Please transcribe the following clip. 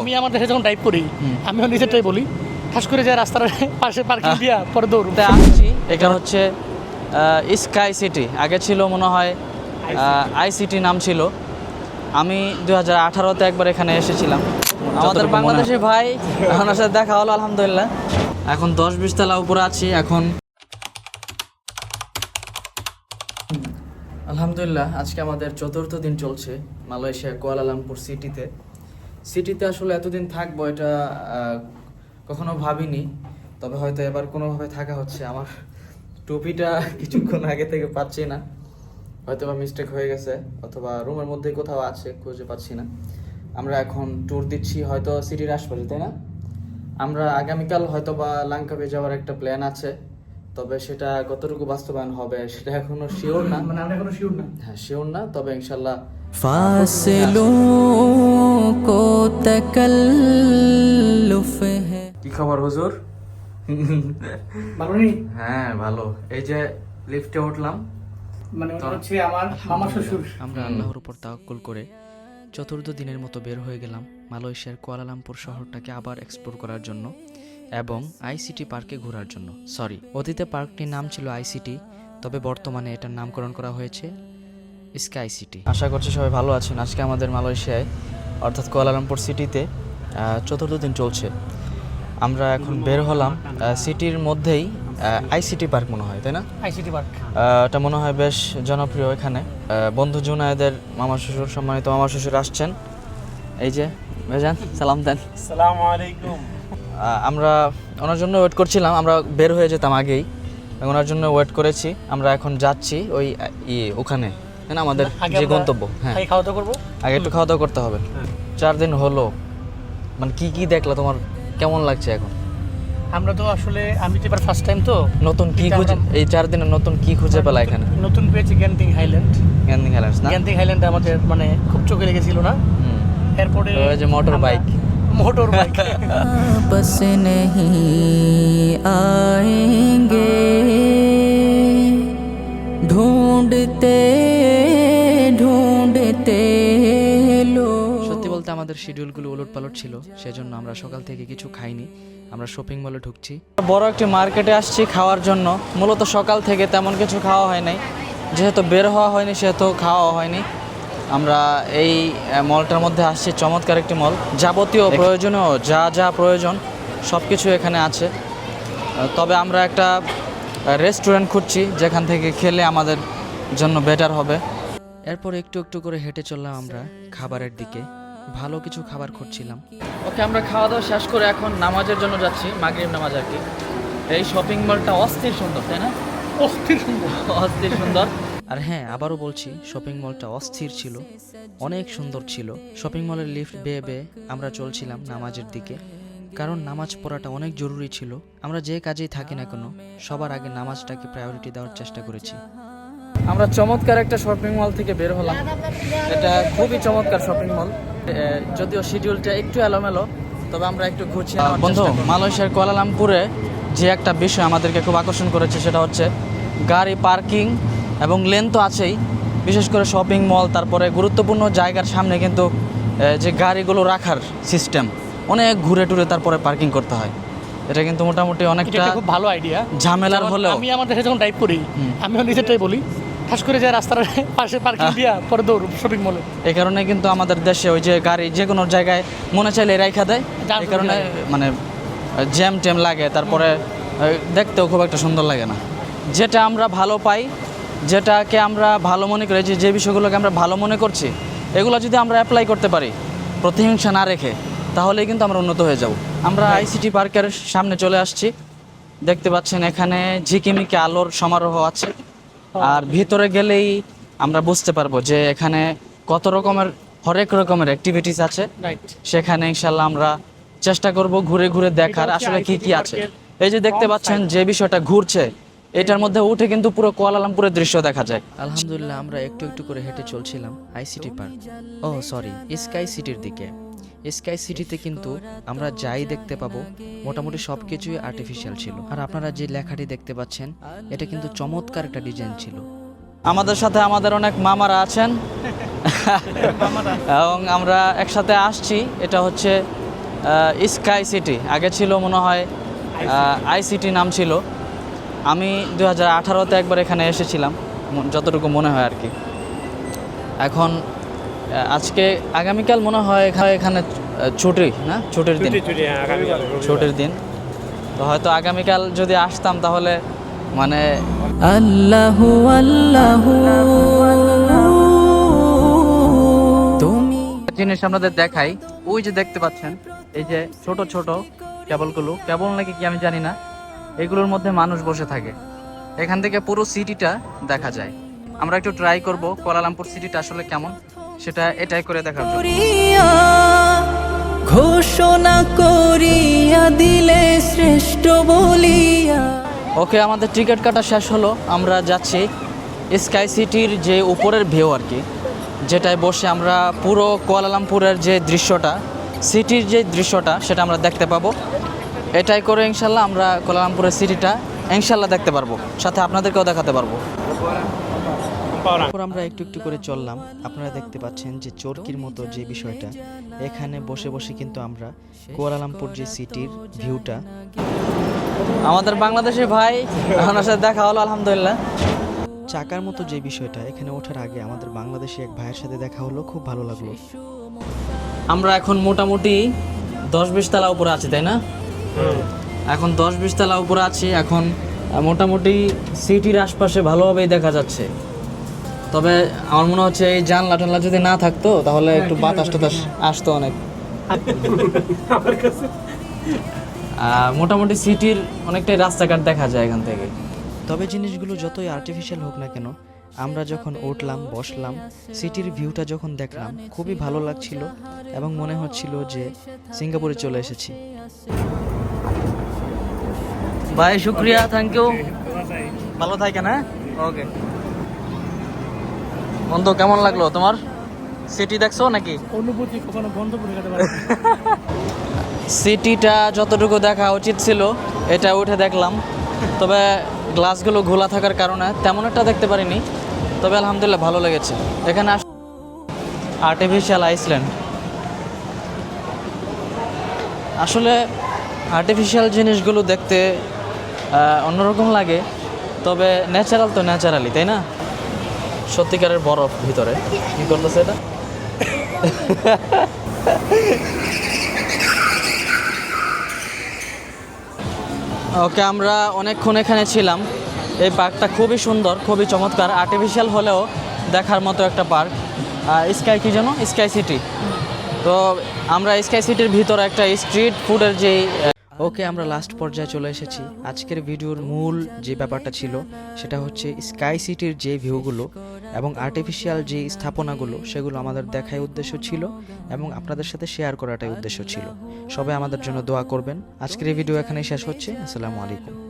আমি আমার দেশে যখন ড্রাইভ করি আমিও নিজেরটাই বলি খাস করে যে রাস্তার পাশে পার্কিং দিয়া পরে দৌড় আসছি এটা হচ্ছে স্কাই সিটি আগে ছিল মনে হয় আইসিটি নাম ছিল। আমি দুই হাজার আঠারোতে একবার এখানে এসেছিলাম। আমাদের বাংলাদেশি ভাই ওনার সাথে দেখা হলো আলহামদুলিল্লাহ। এখন দশ বিশ তলা উপরে আছি এখন। আলহামদুলিল্লাহ আজকে আমাদের চতুর্থ দিন চলছে মালয়েশিয়া কুয়ালালামপুর সিটিতে সিটিতে আসলে এতদিন থাকব এটা কখনো ভাবিনি তবে হয়তো এবার কোনোভাবে থাকা হচ্ছে। আমার টুপিটা কিছুক্ষণ আগে থেকে পাচ্ছি না। হয়তো বা মিস্টেক হয়ে গেছে অথবা রুমের মধ্যেই কোথাও আছে খুঁজে পাচ্ছি না। আমরা এখন ট্যুর দিচ্ছি হয়তো সিটির আশপাশে তাই না? আমরা আগামীকাল হয়তো বা লাঙ্কাবে যাওয়ার একটা প্ল্যান আছে তবে সেটা কতটুকু বাস্তবায়ন হবে সেটা এখনও শিওর না। মানে আমরা এখনও শিওর না। হ্যাঁ শিওর না তবে ইনশাল্লাহ फासलों को तकल्लुफ है কি খবর হুজুর ভালো নেই হ্যাঁ ভালো এই যে লিফটে উঠলাম মানে ওটা হচ্ছে আমার মামা শ্বশুর আমরা আল্লাহর উপর তাওয়াক্কুল করে চতুর্থ দিনের মতো বের হয়ে গেলাম মালয়েশিয়ার কুয়ালালামপুর শহরটাকে আবার এক্সপ্লোর করার জন্য এবং আইসিটি পার্কে ঘোরার জন্য সরি অতীতে পার্কটির নাম ছিল আইসিটি তবে বর্তমানে এটার নামকরণ করা হয়েছে স্কাই সিটি আশা করছি সবাই ভালো আছেন। আজকে আমাদের মালয়েশিয়ায় অর্থাৎ কুয়ালালামপুর সিটিতে চতুর্থ দিন চলছে। আমরা এখন বের হলাম সিটির মধ্যেই আইসিটি পার্ক মনে হয় তাই না? আইসিটি পার্ক এটা মনে হয় বেশ জনপ্রিয় এখানে। বন্ধু জুনায়েদের মামা শ্বশুর সম্মানিত মামা শ্বশুর আসছেন। এই যে ভাইজান সালাম দেন। সালামু আলাইকুম। আমরা ওনার জন্য ওয়েট করছিলাম আমরা বের হয়ে যেতাম আগেই। ওনার জন্য ওয়েট করেছি আমরা এখন যাচ্ছি ওই ইয়ে ওখানে। তাই না আমাদের যে গন্তব্য হ্যাঁ খাই খাওয়া দাওয়া করবো আগে একটু খাওয়া দাওয়া করতে হবে চার দিন হলো মানে কি কি দেখলা তোমার কেমন লাগছে এখন আমরা তো আসলে আমি তো এবার ফার্স্ট টাইম তো নতুন কি এটা খুঁজে আমরা- এই চার দিনে নতুন কি খুঁজে পেলা এখানে নতুন পেয়েছি গ্যান্টিং হাইল্যান্ড গ্যান্দিং হাইল্যান্ডস না গ্যান্টিং হাইল্যান্ড আমাদের মানে খুব চোখে লেগেছিল না হুম। এরপরে ওই যে মোটর বাইক মোটর বাইক बस नहीं आएंगे শিডিউলগুলো উলট পালট ছিল সেজন্য আমরা সকাল থেকে কিছু খাইনি। আমরা শপিং মলে ঢুকছি। বড় একটি মার্কেটে আসছি খাওয়ার জন্য। মূলত সকাল থেকে তেমন কিছু খাওয়া হয় নাই। যেহেতু বের হওয়া হয়নি সেহেতু খাওয়া হয়নি। আমরা এই মলটার মধ্যে আসছি চমৎকার একটি মল। যাবতীয় প্রয়োজনীয় যা যা প্রয়োজন সব কিছু এখানে আছে। তবে আমরা একটা রেস্টুরেন্ট খুঁজছি যেখান থেকে খেলে আমাদের জন্য বেটার হবে। এরপর একটু একটু করে হেঁটে চললাম আমরা খাবারের দিকে। ভালো কিছু খাবার খুঁজছিলাম। ওকে আমরা খাওয়া দাওয়া শেষ করে এখন নামাজের জন্য যাচ্ছি মাগরিব নামাজ আর কি। এই শপিং মলটা অস্থির সুন্দর তাই না? অস্থির সুন্দর। অস্থির সুন্দর। আর হ্যাঁ আবারও বলছি শপিং মলটা অস্থির ছিল অনেক সুন্দর ছিল। শপিং মলের লিফট বেয়ে বেয়ে আমরা চলছিলাম নামাজের দিকে কারণ নামাজ পড়াটা অনেক জরুরি ছিল। আমরা যে কাজেই থাকি না কেন সবার আগে নামাজটাকে প্রায়োরিটি দেওয়ার চেষ্টা করেছি। আমরা চমৎকার একটা শপিং মল থেকে বের হলাম। এটা খুবই চমৎকার শপিং মল যদিও শিডিউলটা একটু এলোমেলো তবে আমরা একটু ঘুরছি বন্ধু মালয়েশিয়ার কুয়ালালামপুরে যে একটা বিষয় আমাদেরকে খুব আকর্ষণ করেছে সেটা হচ্ছে গাড়ি পার্কিং এবং লেন তো আছেই। বিশেষ করে শপিং মল তারপরে গুরুত্বপূর্ণ জায়গার সামনে কিন্তু যে গাড়িগুলো রাখার সিস্টেম অনেক ঘুরে টুরে তারপরে পার্কিং করতে হয়। এটা কিন্তু মোটামুটি অনেকটা খুব ভালো আইডিয়া ঝামেলার হলেও। আমি আমার দেশে যখন ড্রাইভ করি আমিও নিজেরটাই বলি খাস করে যে রাস্তার পাশে পার্কিং দিয়া পরে দৌড় শপিং মলে এই কারণে কিন্তু আমাদের দেশে ওই যে গাড়ি যে কোনো জায়গায় মনে চাইলে রাইখা দেয়। এই কারণে মানে জ্যাম ট্যাম লাগে তারপরে দেখতেও খুব একটা সুন্দর লাগে না। যেটা আমরা ভালো পাই যেটাকে আমরা ভালো মনে করি যে যে বিষয়গুলোকে আমরা ভালো মনে করছি এগুলো যদি আমরা অ্যাপ্লাই করতে পারি প্রতিহিংসা না রেখে তাহলেই কিন্তু আমরা উন্নত হয়ে যাব। আমরা আইসিটি পার্কের সামনে চলে আসছি। দেখতে পাচ্ছেন এখানে ঝিকিমিকি আলোর সমারোহ আছে। আর ভিতরে গেলেই আমরা বুঝতে পারব যে এখানে কত রকমের হরেক রকমের অ্যাক্টিভিটিস আছে। সেখানে ইনশাল্লাহ আমরা চেষ্টা করব ঘুরে ঘুরে দেখার আসলে কি কি আছে। এই যে দেখতে পাচ্ছেন যে বিষয়টা ঘুরছে এটার মধ্যে উঠে কিন্তু পুরো কুয়ালালামপুরের দৃশ্য দেখা যায়। আলহামদুলিল্লাহ আমরা একটু একটু করে হেঁটে চলছিলাম আইসিটি পার্ক। ও সরি স্কাই সিটির দিকে। স্কাই সিটিতে কিন্তু আমরা যাই দেখতে পাবো মোটামুটি সব কিছুই আর্টিফিশিয়াল ছিল। আর আপনারা যে লেখাটি দেখতে পাচ্ছেন এটা কিন্তু চমৎকার একটা ডিজাইন ছিল। আমাদের সাথে আমাদের অনেক মামারা আছেন। এবং আমরা একসাথে আসছি এটা হচ্ছে স্কাই সিটি। আগে ছিল মনে হয় আইসিটি নাম ছিল। আমি দু হাজার আঠারোতে একবার এখানে এসেছিলাম যতটুকু মনে হয় আর কি। এখন আজকে আগামীকাল মনে হয় এখা- এখানে আহ, ছুটি না? ছুটির দিন। ছুটির দিন। তো হয়তো আগামীকাল যদি আসতাম তাহলে মানে আল্লাহু আল্লাহ। তুমি জিনিস আপনাদের দেখাই। ওই যে দেখতে পাচ্ছেন এই যে ছোট ছোট কেবলগুলো। কেবল নাকি কি আমি জানি না। এগুলোর মধ্যে মানুষ বসে থাকে। এখান থেকে পুরো সিটিটা দেখা যায়। আমরা একটু ট্রাই করব কোয়ালালামপুর সিটিটা আসলে কেমন। সেটা এটাই করে করিয়া ঘোষণা করিয়া দিলে শ্রেষ্ঠ বলিয়া। ওকে আমাদের টিকিট কাটা শেষ হলো। আমরা যাচ্ছি স্কাই সিটির যে উপরের ভিউ আর কি যেটায় বসে আমরা পুরো কুয়ালালামপুরের যে দৃশ্যটা সিটির যে দৃশ্যটা সেটা আমরা দেখতে পাবো। এটাই করে ইনশাল্লাহ আমরা কুয়ালালামপুরের সিটিটা ইনশাল্লাহ দেখতে পারব। সাথে আপনাদেরকেও দেখাতে পারব। তারপর আমরা একটু একটু করে চললাম। আপনারা দেখতে পাচ্ছেন যে চরকির মতো যে বিষয়টা এখানে বসে বসে কিন্তু আমরা কুয়ালালামপুর যে সিটির ভিউটা। আমাদের বাংলাদেশি ভাই ওনার সাথে দেখা হলো আলহামদুলিল্লাহ। চাকার মতো যে বিষয়টা এখানে ওঠার আগে আমাদের বাংলাদেশি এক ভাইয়ের সাথে দেখা হলো খুব ভালো লাগল। আমরা এখন মোটামুটি দশ বিশ তালা উপরে আছি তাই না? এখন দশ বিশ তালা উপরে আছি এখন মোটামুটি সিটির আশপাশে ভালোভাবেই দেখা যাচ্ছে। তবে আমার মনে হচ্ছে এই জানলা টানলা যদি না থাকতো তাহলে একটু বাতাস টাতাস আসতো অনেক। মোটামুটি সিটির অনেকটাই রাস্তাঘাট দেখা যায় এখান থেকে। তবে জিনিসগুলো যতই আর্টিফিশিয়াল হোক না কেন আমরা যখন উঠলাম বসলাম সিটির ভিউটা যখন দেখলাম খুবই ভালো লাগছিল এবং মনে হচ্ছিল যে সিঙ্গাপুরে চলে এসেছি। ভাই শুক্রিয়া থ্যাংক ইউ ভালো থাকেন হ্যাঁ? ওকে বন্ধু কেমন লাগল তোমার? সিটি দেখছ নাকি? অনুভূতি কখনো বন্ধ করে সিটিটা যতটুকু দেখা উচিত ছিল এটা উঠে দেখলাম। তবে গ্লাসগুলো ঘোলা থাকার কারণে তেমন একটা দেখতে পারিনি। তবে আলহামদুলিল্লাহ ভালো লেগেছে। এখানে আর্টিফিশিয়াল আইসল্যান্ড আসলে আর্টিফিশিয়াল জিনিসগুলো দেখতে অন্যরকম লাগে তবে ন্যাচারাল তো ন্যাচারালি তাই না? সত্যিকারের বরফ ভিতরে। কি করতেছে এটা? ওকে, আমরা অনেকক্ষণ এখানে ছিলাম। এই পার্কটা খুবই সুন্দর, খুবই চমৎকার। আর্টিফিশিয়াল হলেও দেখার মতো একটা পার্ক। স্কাই কি যেন? স্কাই সিটি তো আমরা স্কাই সিটির ভিতরে একটা স্ট্রিট ফুডের যে ওকে আমরা লাস্ট পর্যায়ে চলে এসেছি। আজকের ভিডিওর মূল যে ব্যাপারটা ছিল, সেটা হচ্ছে স্কাই সিটির যে ভিউগুলো এবং আর্টিফিশিয়াল যে স্থাপনাগুলো, সেগুলো আমাদের দেখায় উদ্দেশ্য ছিল এবং আপনাদের সাথে শেয়ার করাটাই উদ্দেশ্য ছিল। সবাই আমাদের জন্য দোয়া করবেন। আজকের এই ভিডিও এখানেই শেষ হচ্ছে। আসসালামু আলাইকুম।